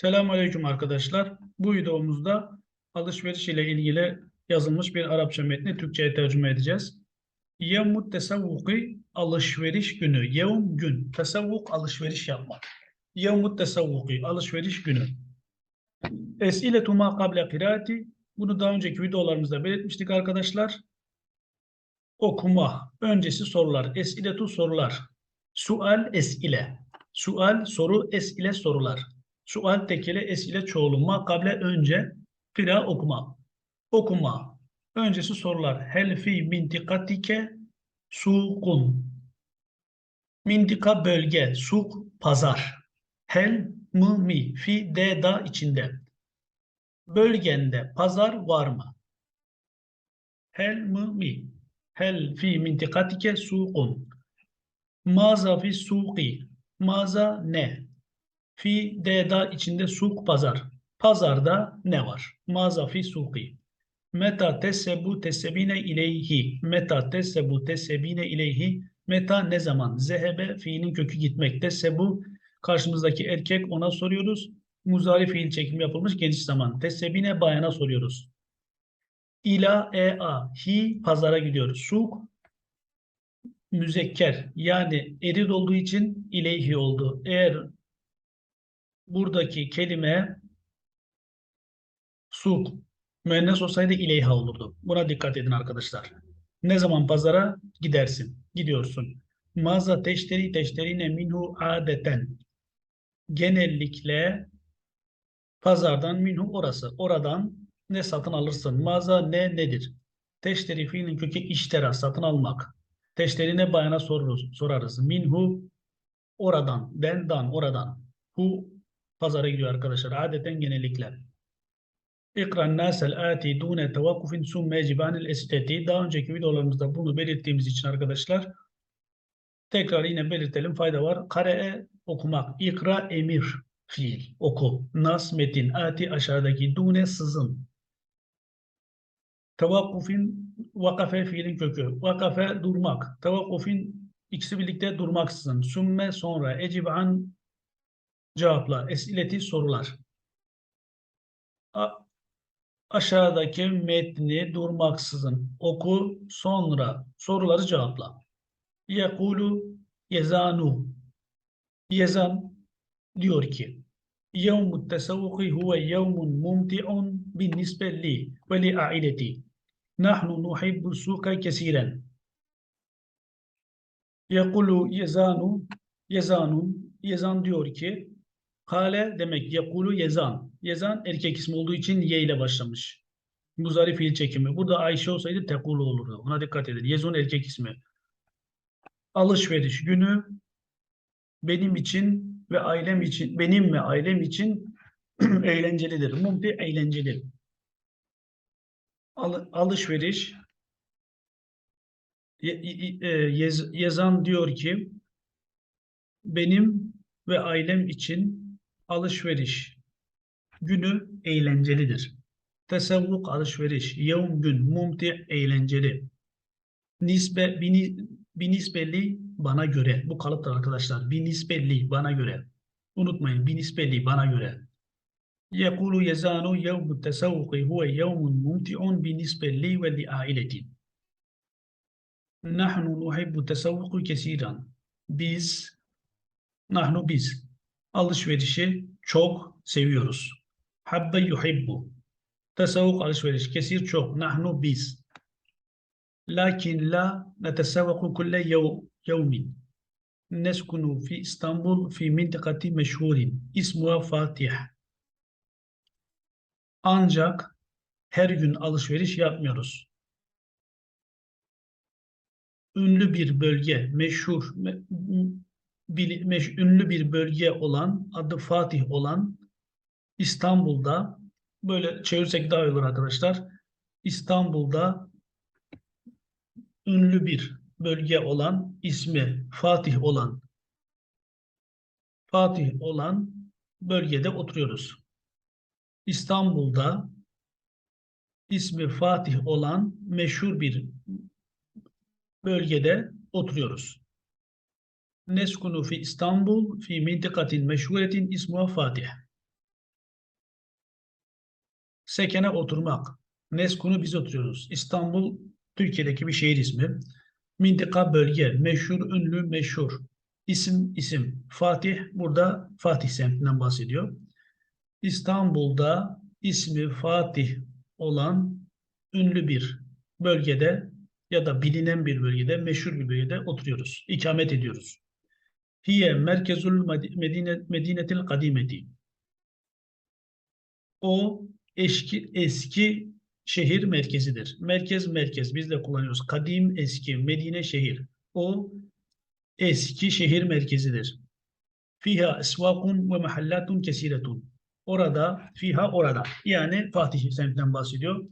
Selamünaleyküm arkadaşlar. Bu videomuzda alışveriş ile ilgili yazılmış bir Arapça metni Türkçe'ye tercüme edeceğiz. Yevmut tesavvuki alışveriş günü. Yevm gün. Tesavvuk alışveriş yapmak. Yevmut tesavvuki alışveriş günü. Esiletu ma kable kiraati. Bunu daha önceki videolarımızda belirtmiştik arkadaşlar. Okuma. Öncesi sorular. Esiletu sorular. Sual esile. Sual soru esile sorular. Sual tekele esile çoğulu. Ma kable önce. Kira okuma. Okuma. Öncesi sorular. Hel fi mintikatike sukun. Mintika bölge. Suk pazar. Hel mı mi. Fi de da içinde. Bölgende pazar var mı? Hel mı mi. Hel fi mintikatike sukun. Maza fi suki. Maza ne? Fi deda içinde suk pazar. Pazarda ne var? Maza fi suki. Meta tesebu tesebine ileyhi. Meta tesebu tesebine ileyhi. Meta ne zaman? Zehebe fiilin kökü gitmek. Tesebu karşımızdaki erkek ona soruyoruz. Muzari fiil çekimi yapılmış geniş zaman. Tesebine bayana soruyoruz. İla e a. Hi pazara gidiyor. Suk müzekker yani eril olduğu için ileyhi oldu. Eğer buradaki kelime suk müennes olsaydı ileyha olurdu. Buna dikkat edin arkadaşlar. Ne zaman pazara gidersin? Gidiyorsun. Maza teşteri teşterine minhu adeten. Genellikle pazardan minhu orası. Oradan ne satın alırsın? Maza ne nedir? Teşteri fiilin kökü iştera satın almak. Teşterine bayana soruruz, sorarız. Minhu oradan, dendan oradan. Hu pazara gidiyor arkadaşlar. Adeten genellikle. İkran nasel ati dune tevakkufin summe cibanil esteti. Daha önceki videolarımızda bunu belirttiğimiz için arkadaşlar tekrar yine belirtelim fayda var. Kare'e okumak. İkra emir fiil. Oku. Nas metin. Ati aşağıdaki dune sızın. Tevakkufin vakafe fiilin kökü. Vakafe durmak. Tevakkufin ikisi birlikte durmaksızın. Sümme sonra. Eciban cevapla. Esileti sorular. A aşağıdaki metni durmaksızın oku sonra soruları cevapla. Yekulu yezanu. Yezan diyor ki yevmun mumti'un bin nisbe li ve li aileti. Nahnu nuhibbu suka kesiren. Yekulu yezanu yezanun yezan diyor ki Kale demek yekulu yezan. Yezan erkek ismi olduğu için ye ile başlamış. Muzari fiil çekimi. Burada Ayşe olsaydı tekulu olurdu. Ona dikkat edin. Yezun erkek ismi. Alışveriş günü benim için ve ailem için, benim ve ailem için eğlencelidir. Mumti eğlenceli. Al, alışveriş Ye- e, Yez- Yezan diyor ki benim ve ailem için alışveriş günü eğlencelidir. Tesavvuk alışveriş, yevm gün, mumti eğlenceli. Nisbe, bini, binisbeli bana göre. Bu kalıptır arkadaşlar. Binisbeli bana göre. Unutmayın binisbeli bana göre. Yekulu yezanu yevmu tesavvuki huve yevmun mumti'un binisbeli ve li aileti. Nahnu nuhibbu tesavvuku kesiran. Biz, nahnu biz alışverişi çok seviyoruz. Habbe yuhibbu. Tasavvuk alışveriş kesir çok. Nahnu biz. Lakin la netesavvaku kulle yev, yevmin. Neskunu fi İstanbul fi mintikati meşhurin. İsmuha Fatih. Ancak her gün alışveriş yapmıyoruz. Ünlü bir bölge, meşhur, me- bil- ünlü bir bölge olan, adı Fatih olan İstanbul'da, böyle çevirsek daha iyi olur arkadaşlar. İstanbul'da ünlü bir bölge olan, ismi Fatih olan, Fatih olan bölgede oturuyoruz. İstanbul'da ismi Fatih olan meşhur bir bölgede oturuyoruz. Neskunu fi İstanbul fi mintikatin meşhuretin ismuha Fatih. Sekene oturmak. Neskunu biz oturuyoruz. İstanbul Türkiye'deki bir şehir ismi. Mintika bölge. Meşhur, ünlü, meşhur. İsim, isim. Fatih burada Fatih semtinden bahsediyor. İstanbul'da ismi Fatih olan ünlü bir bölgede ya da bilinen bir bölgede, meşhur bir bölgede oturuyoruz. İkamet ediyoruz. Hiye merkezul medine, medinetil kadimeti. O eski, eski şehir merkezidir. Merkez merkez biz de kullanıyoruz. Kadim eski Medine şehir. O eski şehir merkezidir. Fiha esvakun ve mahallatun kesiretun. Orada, fiha orada. Yani Fatih semtinden bahsediyor.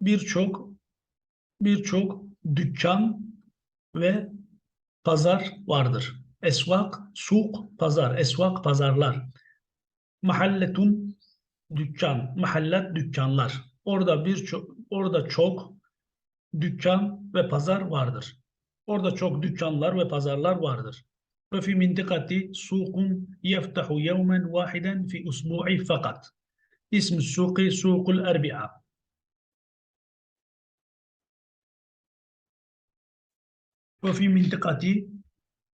Birçok birçok dükkan ve pazar vardır. Esvak, suk, pazar. Esvak, pazarlar. Mahalletun, dükkan. Mahallet, dükkanlar. Orada birçok, orada çok dükkan ve pazar vardır. Orada çok dükkanlar ve pazarlar vardır. Ve fi mintikati sukun yeftahu yevmen vahiden fi usbu'i fakat. İsmi suki sukul erbi'a. وفي منطقتي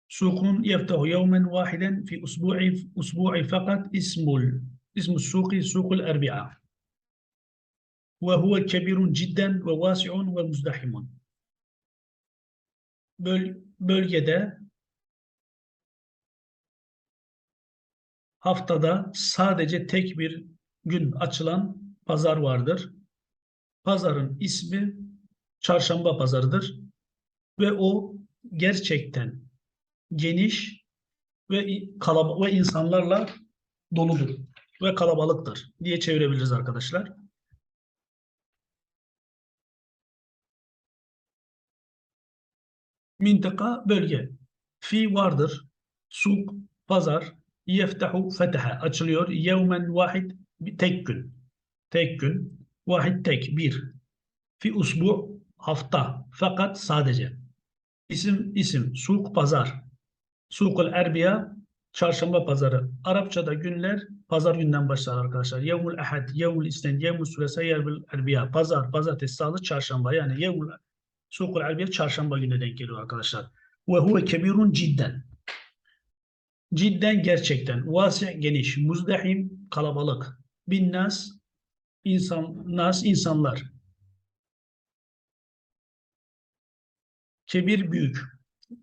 سوق يفتح يوما واحدا في أسبوع أسبوع فقط اسم ال- اسم السوق سوق الأربعاء وهو كبير جدا وواسع ومزدحم Böl bölgede haftada sadece tek bir gün açılan pazar vardır. Pazarın ismi Çarşamba Pazarıdır ve o gerçekten geniş ve kalab ve insanlarla doludur ve kalabalıktır diye çevirebiliriz arkadaşlar. Mintika bölge. Fi vardır. Suk, pazar. Yeftahu fetehe. Açılıyor. Yevmen vahid. Tek gün. Tek gün. Vahid tek. Bir. Fi usbu hafta. Fakat sadece. İsim isim. Suk pazar. Sukul erbiya çarşamba pazarı. Arapçada günler pazar günden başlar arkadaşlar. Yevmul ehad, yevmul isnen, yevmul sülesa, yevmul erbiya. Pazar, pazartesi, salı, çarşamba. Yani yevmul sukul erbiya çarşamba gününe denk geliyor arkadaşlar. Ve huve kebirun cidden. Cidden gerçekten. Vasi geniş. Muzdahim kalabalık. Bin nas insan, nas insanlar. Kebir büyük.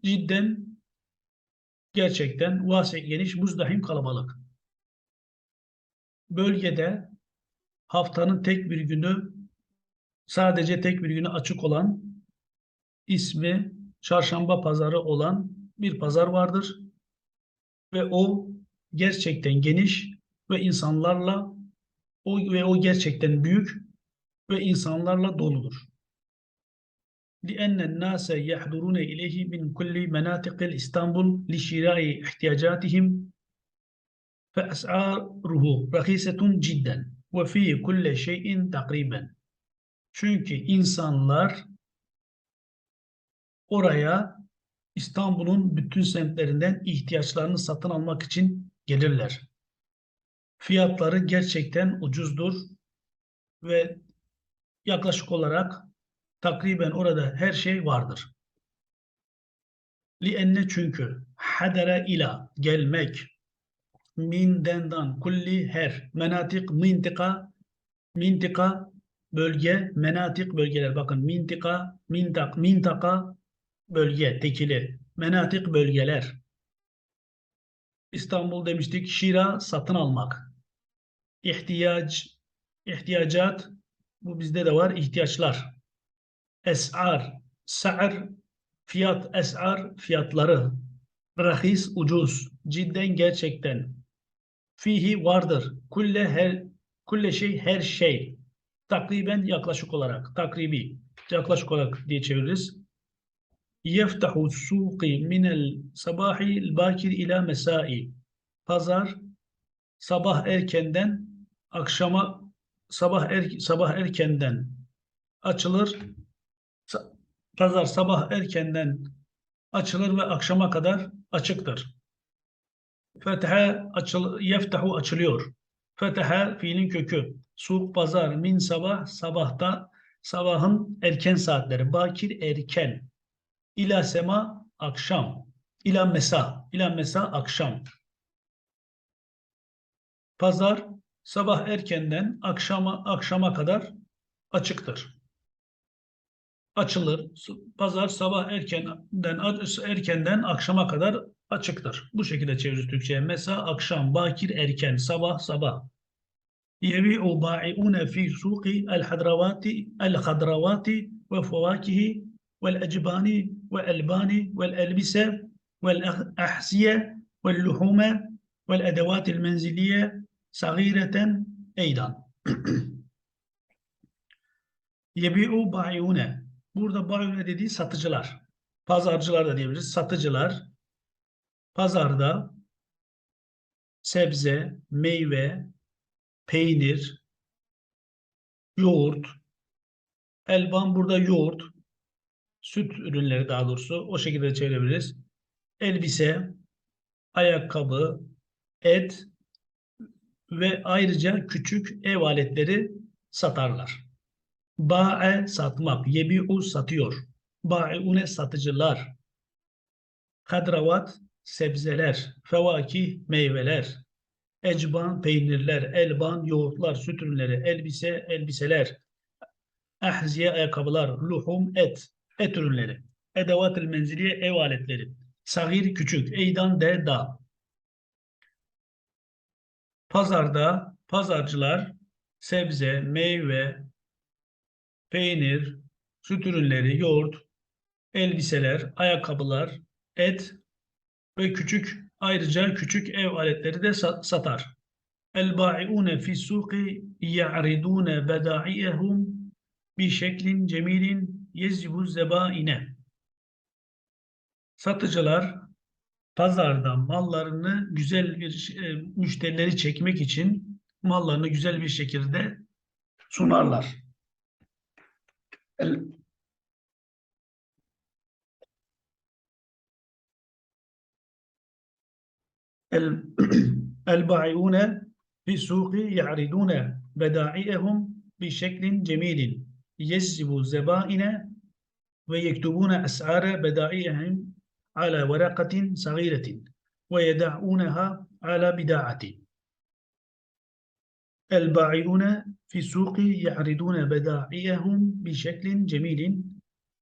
Cidden gerçekten vasi geniş, muzdahim kalabalık. Bölgede haftanın tek bir günü sadece tek bir günü açık olan ismi çarşamba pazarı olan bir pazar vardır. Ve o gerçekten geniş ve insanlarla o ve o gerçekten büyük ve insanlarla doludur. لأن الناس يحضرون إليه من كل مناطق الإسطنبول لشراء احتياجاتهم فأسعاره رخيصة جدا وفي كل شيء تقريبا Çünkü insanlar oraya İstanbul'un bütün semtlerinden ihtiyaçlarını satın almak için gelirler. Fiyatları gerçekten ucuzdur ve yaklaşık olarak takriben orada her şey vardır. Lienne çünkü hadere ila gelmek. Min dendan kulli her. Menatik mintika mintika bölge menatik bölgeler. Bakın mintika mintak mintaka bölge tekili. Menatik bölgeler. İstanbul demiştik şira satın almak. İhtiyaç ihtiyacat bu bizde de var ihtiyaçlar es'ar, sa'r, fiyat, es'ar, fiyatları, rahis, ucuz, cidden gerçekten, fihi vardır, kulle her, kulle şey, her şey, takriben yaklaşık olarak, takribi, yaklaşık olarak diye çeviririz. Yeftahu suqi minel sabahi bakir ila mesai. Pazar sabah erkenden akşama sabah er, sabah erkenden açılır Pazar sabah erkenden açılır ve akşama kadar açıktır. Fethe açıl, yeftahu açılıyor. Fetehe fiilin kökü. Suk pazar min sabah sabahta sabahın erken saatleri. Bakir erken. İla sema akşam. İla mesa. İla mesa akşam. Pazar sabah erkenden akşama akşama kadar açıktır. Açılır. Pazar sabah erkenden erkenden akşama kadar açıktır. Bu şekilde çeviririz Türkçe'ye. Mesa akşam, bakir erken, sabah sabah. Yebi'u ba'i'une fi suqi el-hadravati el-hadravati ve fuvakihi vel-ecbani ve-elbani vel-elbise vel-ahsiye vel-luhume vel-edevati el-menziliye sagireten eydan. Yebi'u ba'i'une. Burada ba'i'une dediği satıcılar. Pazarcılar da diyebiliriz. Satıcılar pazarda sebze, meyve, peynir, yoğurt, elban burada yoğurt, süt ürünleri daha doğrusu o şekilde çevirebiliriz. Elbise, ayakkabı, et ve ayrıca küçük ev aletleri satarlar. Ba'e satmak, yebi'u satıyor. Ba'eune satıcılar. Kadravat sebzeler, fevakih meyveler, ecban peynirler, elban yoğurtlar, süt ürünleri, elbise elbiseler, ahziye ayakkabılar, luhum et, et ürünleri, edevat-ül menziliye ev aletleri, sagir küçük, eydan de da. Pazarda pazarcılar sebze, meyve, peynir, süt ürünleri, yoğurt, elbiseler, ayakkabılar, et ve küçük ayrıca küçük ev aletleri de satar. El-ba'i'une fi suqi ya'ridune beda'iyehum bi şeklin cemilin yezibu zebaine. Satıcılar pazarda mallarını güzel bir e, müşterileri çekmek için mallarını güzel bir şekilde sunarlar. البائعون في السوق يعرضون بدائعهم بشكل جميل. يجذب الزبائن ويكتبون أسعار بدائعهم على ورقة صغيرة ويدعونها على بداعة. البائعون في السوق يعرضون بدائعهم بشكل جميل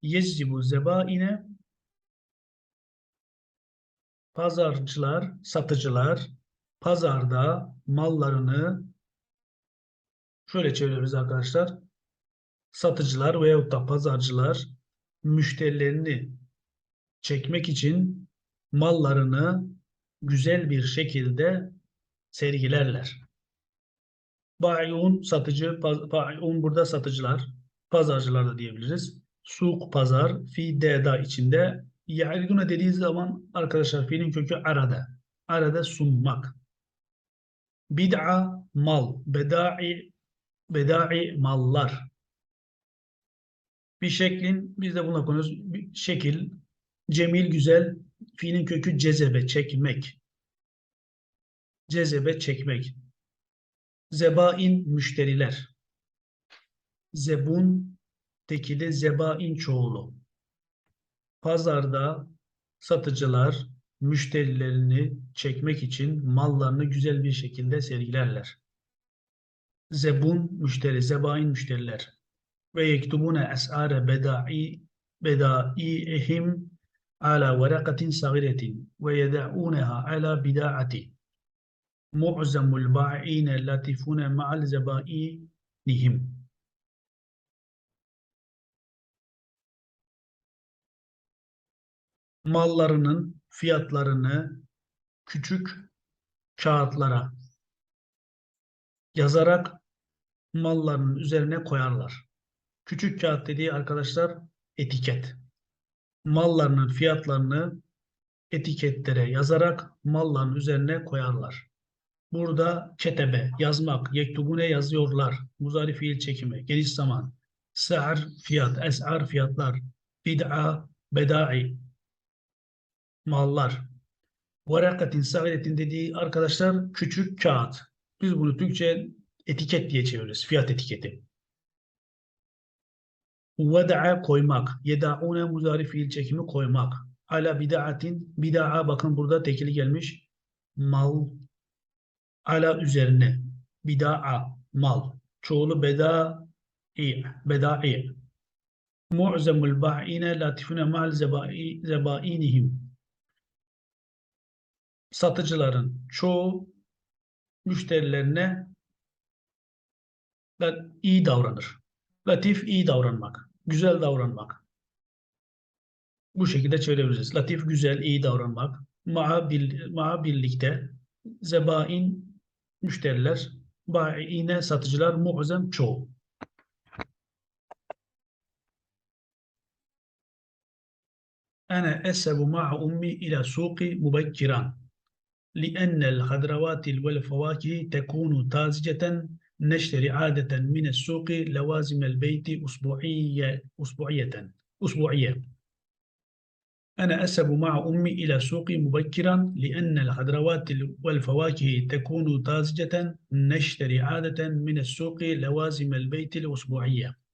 يجذب الزبائن pazarcılar, satıcılar pazarda mallarını şöyle çeviriyoruz arkadaşlar. Satıcılar veyahut da pazarcılar müşterilerini çekmek için mallarını güzel bir şekilde sergilerler. Bayun satıcı, bayun burada satıcılar, pazarcılar da diyebiliriz. Suk pazar, fi deda içinde Ya'ridune dediği zaman arkadaşlar fiilin kökü arada. Arada sunmak. Bid'a mal. Beda'i beda'i mallar. Bir şeklin biz de buna konuyoruz. Bir şekil cemil güzel fiilin kökü cezebe çekmek. Cezebe çekmek. Zebain müşteriler. Zebun tekili zebain çoğulu pazarda satıcılar müşterilerini çekmek için mallarını güzel bir şekilde sergilerler. Zebun müşteri, zebain müşteriler. Ve yektubune es'are beda'i beda'i'ihim ala verakatin sagiretin ve yeda'uneha ala bida'ati. Mu'zamul ba'ine latifune ma'al zebainihim. mallarının fiyatlarını küçük kağıtlara yazarak mallarının üzerine koyarlar. Küçük kağıt dediği arkadaşlar etiket. Mallarının fiyatlarını etiketlere yazarak malların üzerine koyarlar. Burada ketebe, yazmak, yektubune yazıyorlar. Muzari fiil çekimi, geniş zaman. Sa'ar fiyat, es'ar fiyatlar. Bid'a, beda'i, mallar. Varakatin sagiretin dediği arkadaşlar küçük kağıt. Biz bunu Türkçe etiket diye çeviriyoruz. Fiyat etiketi. Veda'a koymak. Yeda'une muzari fiil çekimi koymak. Ala bida'atin. Bida'a bakın burada tekili gelmiş. Mal. Ala üzerine. Bida'a. Mal. Çoğulu beda'i. Beda'i. Mu'zemul ba'ine latifune ma'al zebai- zebainihim. Satıcıların çoğu müşterilerine iyi davranır. Latif iyi davranmak, güzel davranmak. Bu şekilde çevirebiliriz. Latif güzel, iyi davranmak. Ma'a, bil, ma'a birlikte zebain müşteriler, ba'iine satıcılar, mu'zem çoğu. أنا أذهب مع أمي إلى السوق مبكرا لأن الخضروات والفواكه تكون طازجة نشتري عادة من السوق لوازم البيت أسبوعية أسبوعية أسبوعية أنا أذهب مع أمي إلى السوق مبكرا لأن الخضروات والفواكه تكون طازجة نشتري عادة من السوق لوازم البيت الأسبوعية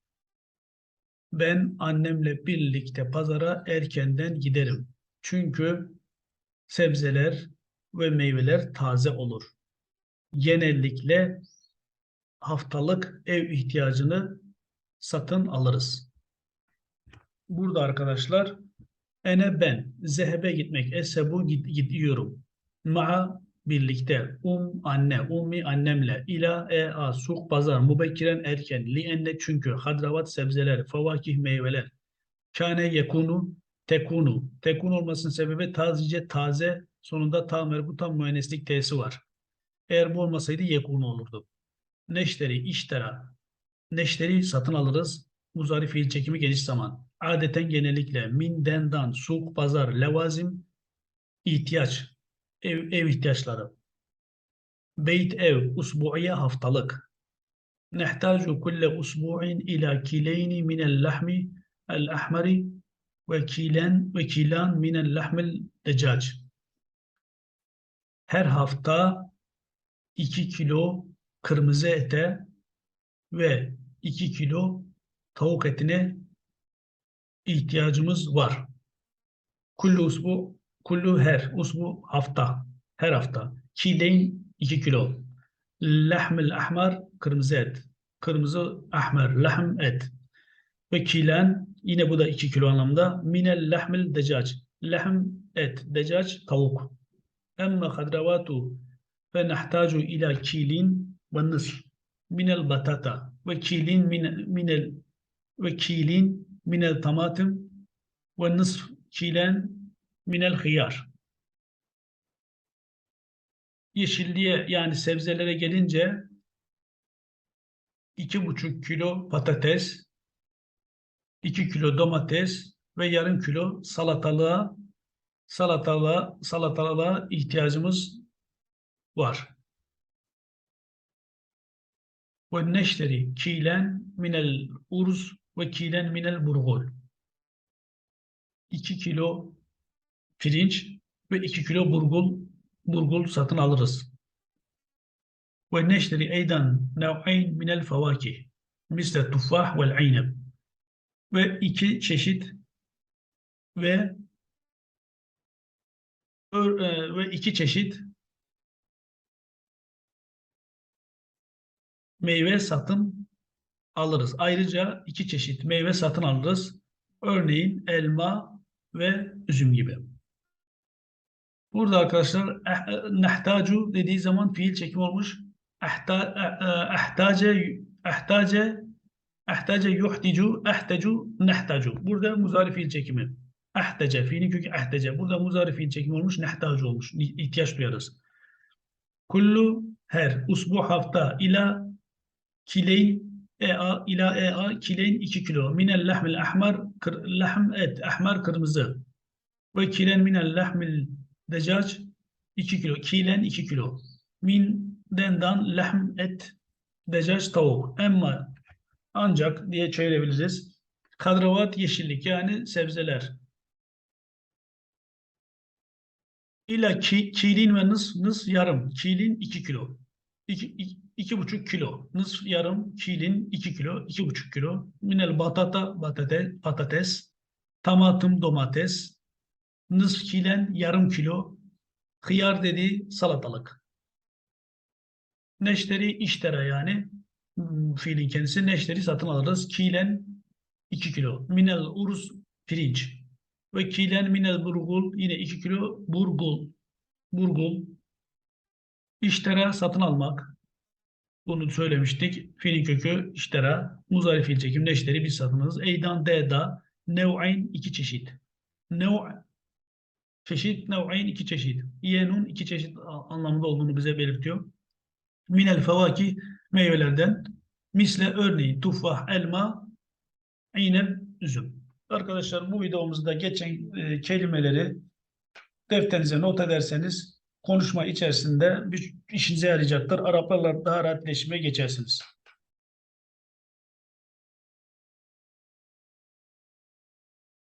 Ben annemle birlikte pazara erkenden giderim. Çünkü sebzeler ve meyveler taze olur. Genellikle haftalık ev ihtiyacını satın alırız. Burada arkadaşlar ene ben zehebe gitmek esebu gid- gidiyorum. Ma'a birlikte um anne ummi annemle ila e a suk pazar mubekkiren erken li enne çünkü hadravat sebzeler favakih meyveler kâne yekunu tekunu tekun olmasının sebebi tazice taze sonunda ta merbutan müenneslik t'si var. Eğer bu olmasaydı yekunu olurdu. Neşteri iştera neşteri satın alırız. Muzari fiil çekimi geniş zaman. Adeten genellikle min dendan suk pazar levazim ihtiyaç ev, ev ihtiyaçları. Beyt ev, usbu'iye haftalık. Nehtaju kulle usbu'in ila kileyni minel lahmi el ahmari ve kilen ve kilan minel lahmil decac. Her hafta 2 kilo kırmızı ete ve 2 kilo tavuk etine ihtiyacımız var. Kullu usbu Kullu her, usbu hafta, her hafta. Kileyn 2 kilo. Lahmil ahmar, kırmızı et. Kırmızı ahmer, lahm et. Ve kilen, yine bu da 2 kilo anlamda. Minel lahmil decac. Lahm et, decac tavuk. Emma hadravatu ve nahtaju ila kilin ve nisf minel batata ve kilin min- minel ve kilin minel tamatim ve nisf kilen minel hıyar. Yeşilliğe yani sebzelere gelince iki buçuk kilo patates, iki kilo domates ve yarım kilo salatalığa salatalığa salatalığa ihtiyacımız var. Ve neşteri kilen minel urz ve kilen minel burgul. 2 kilo pirinç ve 2 kilo burgul burgul satın alırız. Ve neşteri eydan nev'ayn minel fevakih misle tuffah vel ayneb ve iki çeşit ve e, ve iki çeşit meyve satın alırız. Ayrıca iki çeşit meyve satın alırız. Örneğin elma ve üzüm gibi. Burada arkadaşlar eh- nehtacu dediği zaman fiil çekim olmuş. Ehta- eh- eh- Ehtace ehtace ehtace yuhticu ehtecu nehtacu. Burada muzari fiil çekimi. Ehtece fiilin kökü ehtece. Burada muzari fiil çekimi olmuş. Nehtacu olmuş. İhtiyaç duyarız. Kullu her usbu hafta ila kileyn ea ila ea kileyn 2 kilo. Minel lahmil ahmar kır, lahm et ahmar kırmızı. Ve kilen minel lahmil decac 2 kilo. Kilen 2 kilo. Min dendan lahm et decac tavuk. Emma ancak diye çevirebiliriz. Kadravat yeşillik yani sebzeler. İla ki, kilin ve nıs nıs yarım. Kilin 2 kilo iki, iki, iki buçuk kilo. Nısf yarım kilin iki kilo, iki buçuk kilo. Minel batata patate, patates. Tamatım domates. Nısf kilen yarım kilo. Hıyar dedi salatalık. Neşteri iştera yani hmm, fiilin kendisi. Neşteri satın alırız. Kilen 2 kilo. Minel uruz pirinç. Ve kilen minel burgul yine 2 kilo burgul. Burgul. İştera satın almak. Bunu söylemiştik. Fiilin kökü iştera. Muzari fiil çekim neşteri biz satın alırız. Eydan deda nev'ayn iki çeşit. Nev' çeşit nev'ayn iki çeşit. Yenun iki çeşit anlamında olduğunu bize belirtiyor. Minel fevaki meyvelerden. Misle örneğin tufah, elma, İneb, üzüm. Arkadaşlar bu videomuzda geçen e, kelimeleri defterinize not ederseniz konuşma içerisinde bir işinize yarayacaktır. Araplarla daha rahat iletişime geçersiniz.